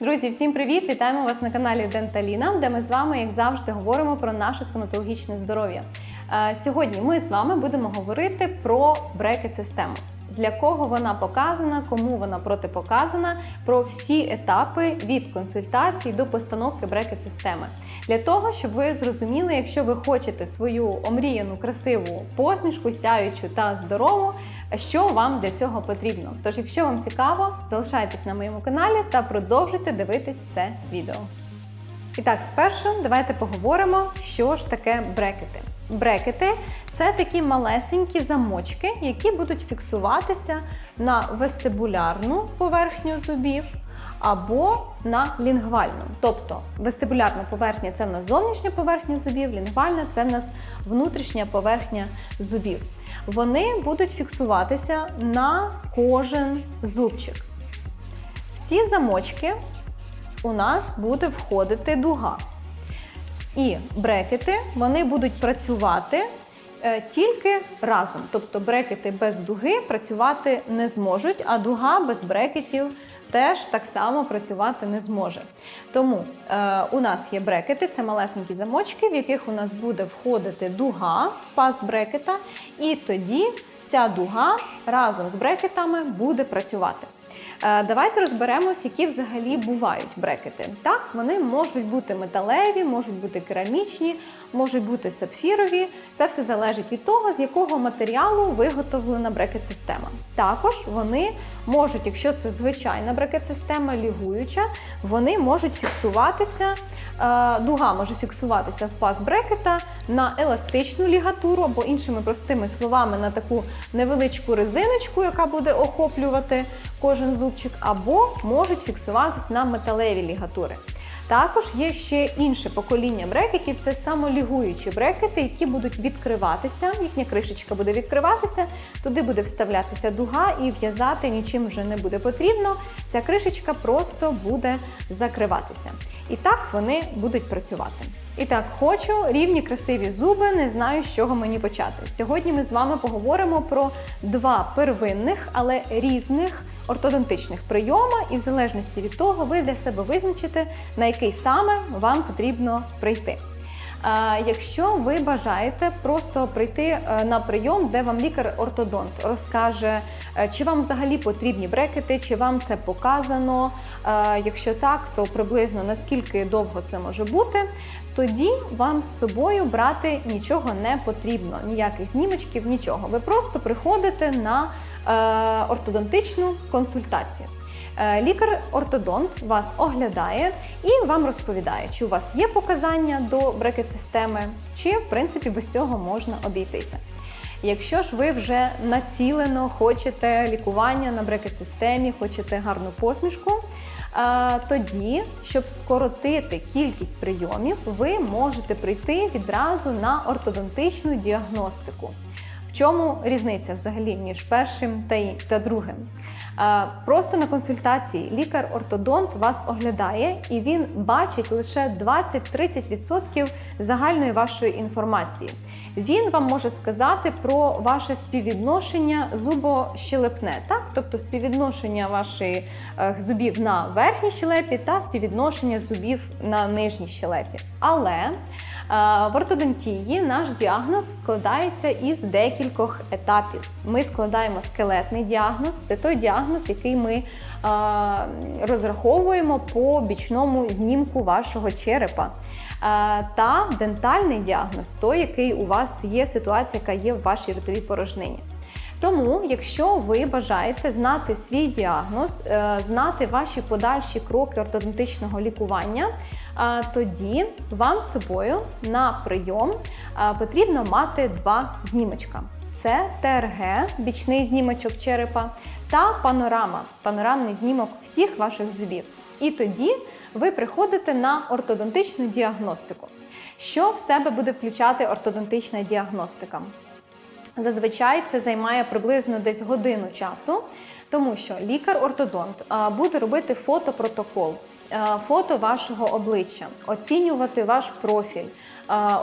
Друзі, всім привіт! Вітаємо вас на каналі Денталіна, де ми з вами, як завжди, говоримо про наше стоматологічне здоров'я. Е, Сьогодні ми з вами будемо говорити про брекет-систему. Для кого вона показана, кому вона протипоказана, про всі етапи від консультацій до постановки брекет-системи. Для того, щоб ви зрозуміли, якщо ви хочете свою омріяну, красиву посмішку, сяючу та здорову, що вам для цього потрібно. Тож, якщо вам цікаво, залишайтесь на моєму каналі та продовжуйте дивитись це відео. І так, спершу давайте поговоримо, що ж таке брекети. Брекети це такі малесенькі замочки, які будуть фіксуватися на вестибулярну поверхню зубів або на лінгвальну. Тобто вестибулярна поверхня це в нас зовнішня поверхня зубів, лінгвальна це в нас внутрішня поверхня зубів. Вони будуть фіксуватися на кожен зубчик. В ці замочки у нас буде входити дуга. І брекети вони будуть працювати е, тільки разом. Тобто брекети без дуги працювати не зможуть, а дуга без брекетів теж так само працювати не зможе. Тому е, у нас є брекети, це малесенькі замочки, в яких у нас буде входити дуга в паз брекета, і тоді ця дуга разом з брекетами буде працювати. Е, Давайте розберемось, які взагалі бувають брекети. Так, вони можуть бути металеві, можуть бути керамічні, можуть бути сапфірові. Це все залежить від того, з якого матеріалу виготовлена брекет-система. Також вони можуть, якщо це звичайна брекет-система, лігуюча, вони можуть фіксуватися. е, Дуга може фіксуватися в паз брекета на еластичну лігатуру, або іншими простими словами, на таку невеличку резиночку, яка буде охоплювати кожен зубчик, або можуть фіксуватись на металеві лігатури. Також є ще інше покоління брекетів це самолігуючі брекети, які будуть відкриватися. Їхня кришечка буде відкриватися, туди буде вставлятися дуга і в'язати нічим вже не буде потрібно. Ця кришечка просто буде закриватися. І так вони будуть працювати. І так, хочу рівні красиві зуби, не знаю, з чого мені почати. Сьогодні ми з вами поговоримо про два первинних, але різних ортодонтичних прийома, і в залежності від того, ви для себе визначите, на який саме вам потрібно прийти. Якщо ви бажаєте просто прийти е, на прийом, де вам лікар-ортодонт розкаже, е, чи вам взагалі потрібні брекети, чи вам це показано. Е, Якщо так, то приблизно наскільки довго це може бути, тоді вам з собою брати нічого не потрібно, ніяких знімочків, нічого. Ви просто приходите на ортодонтичну консультацію. Е, Лікар-ортодонт вас оглядає і вам розповідає, чи у вас є показання до брекет-системи, чи в принципі без цього можна обійтися. Якщо ж ви вже націлено хочете лікування на брекет-системі, хочете гарну посмішку, е, тоді, щоб скоротити кількість прийомів, ви можете прийти відразу на ортодонтичну діагностику. В чому різниця взагалі між першим та, та другим? Просто на консультації лікар-ортодонт вас оглядає і він бачить лише 20-30% загальної вашої інформації. Він вам може сказати про ваше співвідношення зубощелепне, так? тобто співвідношення ваших е, зубів на верхній щелепі та співвідношення зубів на нижній щелепі. Але в ортодонтії наш діагноз складається із декількох етапів. Ми складаємо скелетний діагноз, це той діагноз, який ми е, розраховуємо по бічному знімку вашого черепа. Е, Та дентальний діагноз, той, який у вас є ситуація, яка є в вашій ротовій порожнині. Тому, якщо ви бажаєте знати свій діагноз, е, знати ваші подальші кроки ортодонтичного лікування, е, тоді вам з собою на прийом е, потрібно мати два знімочка. Це ТРГ, бічний знімочок черепа, та панорама, панорамний знімок всіх ваших зубів. І тоді ви приходите на ортодонтичну діагностику. Що в себе буде включати ортодонтична діагностика? Зазвичай це займає приблизно десь годину часу, тому що лікар-ортодонт буде робити фотопротокол, фото вашого обличчя, оцінювати ваш профіль,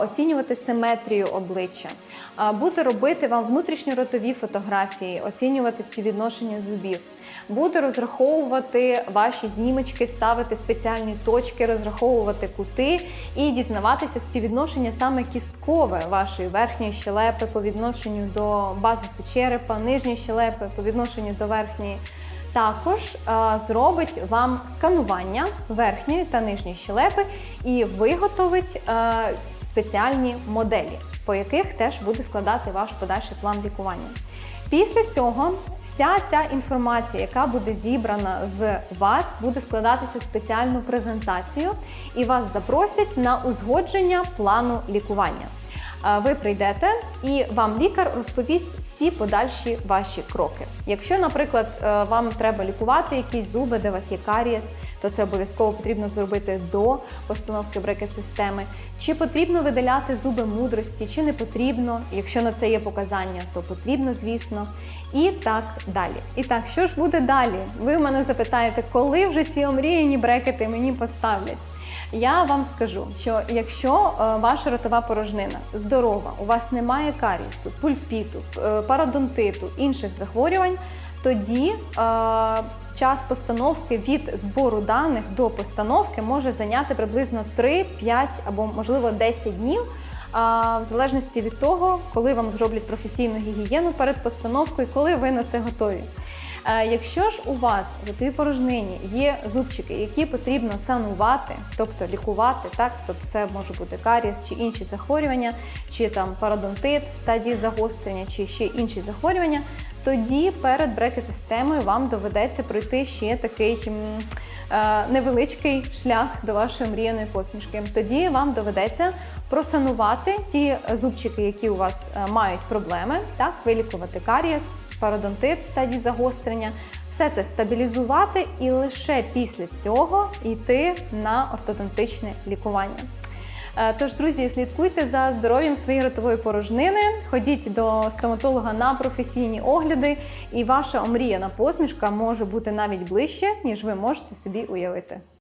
оцінювати симетрію обличчя, буде робити вам внутрішньоротові фотографії, оцінювати співвідношення зубів. Буде розраховувати ваші знімочки, ставити спеціальні точки, розраховувати кути і дізнаватися співвідношення саме кісткове вашої верхньої щелепи по відношенню до базису черепа, нижньої щелепи по відношенню до верхньої. Також е, зробить вам сканування верхньої та нижньої щелепи і виготовить е, спеціальні моделі, по яких теж буде складати ваш подальший план лікування. Після цього вся ця інформація, яка буде зібрана з вас, буде складатися в спеціальну презентацію, і вас запросять на узгодження плану лікування. Ви прийдете і вам лікар розповість всі подальші ваші кроки. Якщо, наприклад, е, вам треба лікувати якісь зуби, де у вас є карієс, то це обов'язково потрібно зробити до постановки брекет-системи. Чи потрібно видаляти зуби мудрості, чи не потрібно. Якщо на це є показання, то потрібно, звісно. І так далі. І так, що ж буде далі? Ви в мене запитаєте, коли вже ці омріяні брекети мені поставлять? Я вам скажу, що якщо е, ваша ротова порожнина здорова, у вас немає карісу, пульпіту, е, пародонтиту, інших захворювань, тоді е, час постановки від збору даних до постановки може зайняти приблизно 3, 5 або можливо 10 днів. В залежності від того, коли вам зроблять професійну гігієну перед постановкою, коли ви на це готові. Е, Якщо ж у вас в ротовій порожнині є зубчики, які потрібно санувати, тобто лікувати, так тобто це може бути карієс чи інші захворювання, чи там пародонтит в стадії загострення, чи ще інші захворювання, тоді перед брекет-системою вам доведеться пройти ще такий. е, Невеличкий шлях до вашої мріяної посмішки. Тоді вам доведеться просанувати ті зубчики, які у вас е, мають проблеми, так вилікувати карієс, пародонтит в стадії загострення, все це стабілізувати і лише після цього йти на ортодонтичне лікування. Е, Тож, друзі, слідкуйте за здоров'ям своєї ротової порожнини, ходіть до стоматолога на професійні огляди, і ваша омріяна посмішка може бути навіть ближче, ніж ви можете собі уявити.